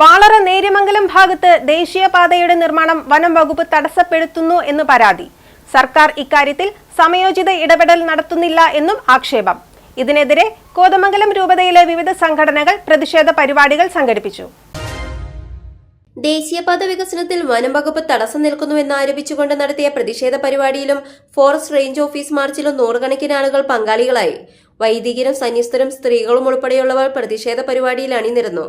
വാളറ നേര്യമംഗലം ഭാഗത്ത് ദേശീയപാതയുടെ നിർമ്മാണം വനം വകുപ്പ് തടസ്സപ്പെടുത്തുന്നു എന്ന് പരാതി. സർക്കാർ ഇക്കാര്യത്തിൽ സമയോചിത ഇടപെടൽ നടത്തുന്നില്ല എന്നും ആക്ഷേപം. ഇതിനെതിരെ കോതമംഗലം രൂപതയിലെ വിവിധ സംഘടനകൾ പ്രതിഷേധ പരിപാടികൾ സംഘടിപ്പിച്ചു. ദേശീയപാത വികസനത്തിൽ വനം വകുപ്പ് തടസ്സം നിൽക്കുന്നുവെന്ന് ആരോപിച്ചുകൊണ്ട് നടത്തിയ പ്രതിഷേധ പരിപാടിയിലും ഫോറസ്റ്റ് റേഞ്ച് ഓഫീസ് മാർച്ചിലും നൂറുകണക്കിന് ആളുകൾ പങ്കാളികളായി. വൈദികരും സന്യസ്തരും സ്ത്രീകളും ഉൾപ്പെടെയുള്ളവർ പ്രതിഷേധ പരിപാടിയിൽ അണിനിരന്നു.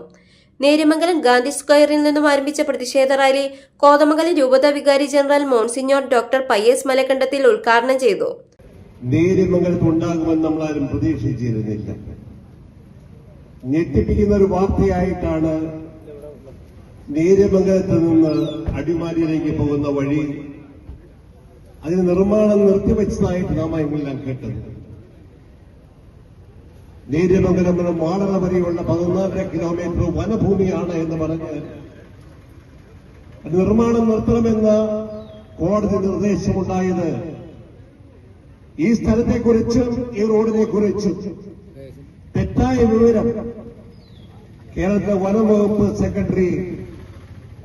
നേര്യമംഗലം ഗാന്ധി സ്ക്വയറിൽ നിന്നും ആരംഭിച്ച പ്രതിഷേധ റാലി കോതമംഗലം രൂപത വികാരി general monsignor doctor Pius Malakkandathil ഉദ്ഘാടനം ചെയ്തു. നേര്യമംഗലത്ത് ഉണ്ടാകുമെന്ന് ആരും പ്രതീക്ഷിച്ചിരുന്നില്ല. ഞെട്ടിപ്പിക്കുന്ന ഒരു വാർത്തയായിട്ടാണ് നേര്യമംഗലത്ത് നിന്ന് അടിമാലിയിലേക്ക് പോകുന്ന വഴി അതിന് നിർമ്മാണം നിർത്തിവെച്ചതായിട്ട് നാം എല്ലാം കേട്ടത്. നേര്യമംഗലം മുതൽ മാടറ വരെയുള്ള പതിനാലര കിലോമീറ്റർ വനഭൂമിയാണ് എന്ന് പറഞ്ഞ് നിർമ്മാണം നിർത്തണമെന്ന് കോടതി നിർദ്ദേശമുണ്ടായത്. ഈ സ്ഥലത്തെക്കുറിച്ചും ഈ റോഡിനെ കുറിച്ചും തെറ്റായ വിവരം കേരളത്തിലെ വനം വകുപ്പ് സെക്രട്ടറി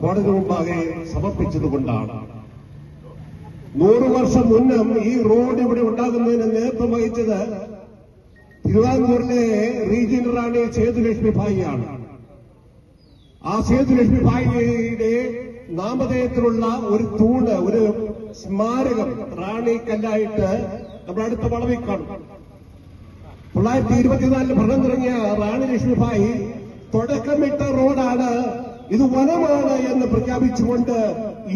കോടതി മുമ്പാകെ സമർപ്പിച്ചതുകൊണ്ടാണ്. നൂറ് വർഷം മുന്നം ഈ റോഡ് ഇവിടെ ഉണ്ടാകുന്നതിന് നേതൃത്വം വഹിച്ചത് തിരുവിതാംകൂറിലെ റീജിയണൽ റാണി സേതുലക്ഷ്മി ഭായിയാണ്. ആ സേതുലക്ഷ്മി ഭായിയുടെ നാമധേയത്തിലുള്ള ഒരു തൂണ് ഒരു സ്മാരകം റാണി കല്ലായിട്ട് നമ്മുടെ അടുത്ത വളവിൽ കാണും. തൊള്ളായിരത്തി ഇരുപത്തിനാലിൽ ഭരണം തുടങ്ങിയ റാണി ലക്ഷ്മിഭായി തുടക്കമിട്ട റോഡാണ്. ഇത് വനമാണ് എന്ന് പ്രഖ്യാപിച്ചുകൊണ്ട്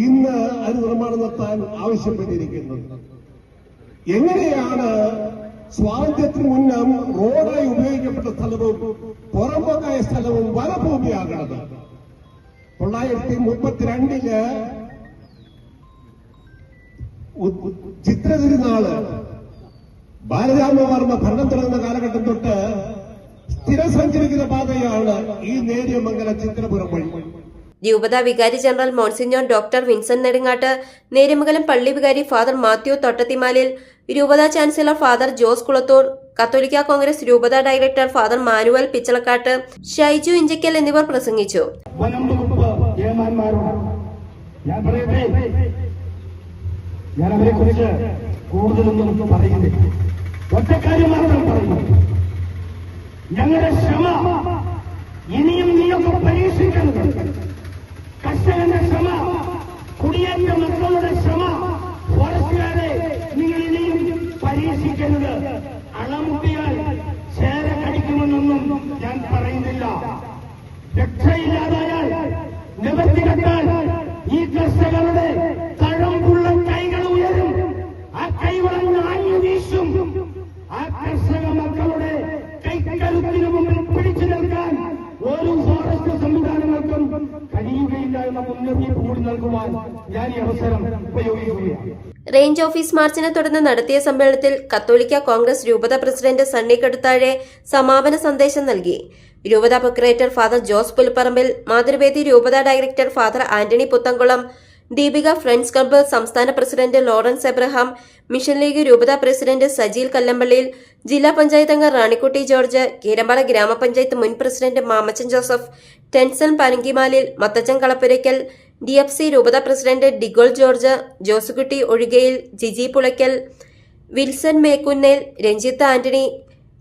ഇന്ന് അത് നിർമ്മാണം നടത്താൻ ആവശ്യപ്പെട്ടിരിക്കുന്നത്. എങ്ങനെയാണ് ഉപയോഗിക്കപ്പെട്ട സ്ഥലവും പുറമ്പോക്കായ സ്ഥലവും വനഭൂമിയാകണത് തൊള്ളായിരത്തി മുപ്പത്തിരണ്ടിൽ ചിത്രതിരുനാൾ ബാലരാമവർമ്മ ഭരണം തുടങ്ങുന്ന കാലഘട്ടം തൊട്ട് സ്ഥിരം സഞ്ചരിക്കുന്ന പാതയാണ് ഈ നേര്യമംഗല ചിത്രപുരം വഴി. രൂപത വികാരി general monsignor doctor Vincent Nedungattu Neriyamangalam പള്ളി വികാരി ഫാദർ മാത്യു തൊട്ടത്തിമാലിൽ രൂപത ചാൻസലർ ഫാദർ ജോസ് കുളത്തൂർ കത്തോലിക്ക കോൺഗ്രസ് രൂപത director father Manuel Pichalakkattu Shaiju Inchakkal എന്നിവർ പ്രസംഗിച്ചു. കൂടുതലൊന്നും ഞങ്ങളുടെ ക്ഷമ ഇനിയും നീയൊക്കെ പരീക്ഷിക്കരുത് കർഷകന്റെ ക്ഷമ കുടിയേറ്റ മക്കളുടെ ക്ഷമ രക്ഷയില്ലാതായാൽ നിവർത്തി കെട്ടാൽ ഈ കർഷകരുടെ കഴമ്പുള്ള കൈകൾ ഉയരും. ആ കൈകളങ്ങ് ആഞ്ഞു വീശും. ആ കർഷക മക്കളുടെ കൈക്കരുത്തിന് മുമ്പിൽ പിടിച്ചു നിൽക്കാൻ ഒരു ഫോറസ്റ്റ് സംവിധാനങ്ങൾക്കും കഴിയുകയില്ല എന്ന മുന്നറിയിപ്പ് കൂടി നൽകുവാൻ ഞാൻ ഈ അവസരം ഉപയോഗിക്കുകയാണ്. റേഞ്ച് ഓഫീസ് മാർച്ചിനെ തുടർന്ന് നടത്തിയ സമ്മേളനത്തിൽ കത്തോലിക്ക കോൺഗ്രസ് രൂപത പ്രസിഡന്റ് സണ്ണി കടുത്താഴെ സമാപന സന്ദേശം നൽകി. രൂപത procurator father Jose Pulparambil Mathruvedi രൂപത director father Antony Puthenkulam Deepika friends club സംസ്ഥാന president Lawrence Abraham mission league രൂപത പ്രസിഡന്റ് സജീൽ കല്ലമ്പള്ളിയിൽ ജില്ലാ പഞ്ചായത്ത് അംഗം റാണിക്കുട്ടി ജോർജ് കീരമ്പാല ഗ്രാമപഞ്ചായത്ത് മുൻ president Mamachan Joseph Tenson Panankimalil Mathachan Kalappurackal D F C രൂപത president Digol George Josekutty Ozhikayil Jiji Pulackal Wilson Mekkunnel Ranjith Antony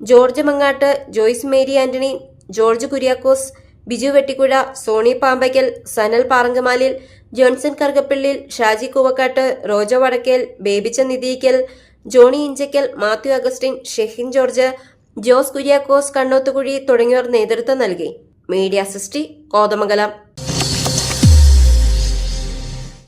George Mangattu Joyce Mary Antony George Kuriakose Biju Vettikuzha Sony Pampackal Sanal Parankamalil Johnson Karukappillil Shaji Koovakkattu Rojo Vadakkel Babycha Nidhiyikkal Johnny Inchakkal Mathew Augustine Shehin George Jose Kuriakose Kannothukuzhi തുടങ്ങിയവർ നേതൃത്വം നൽകി. Media സിസ്റ്റി കോതമംഗലം.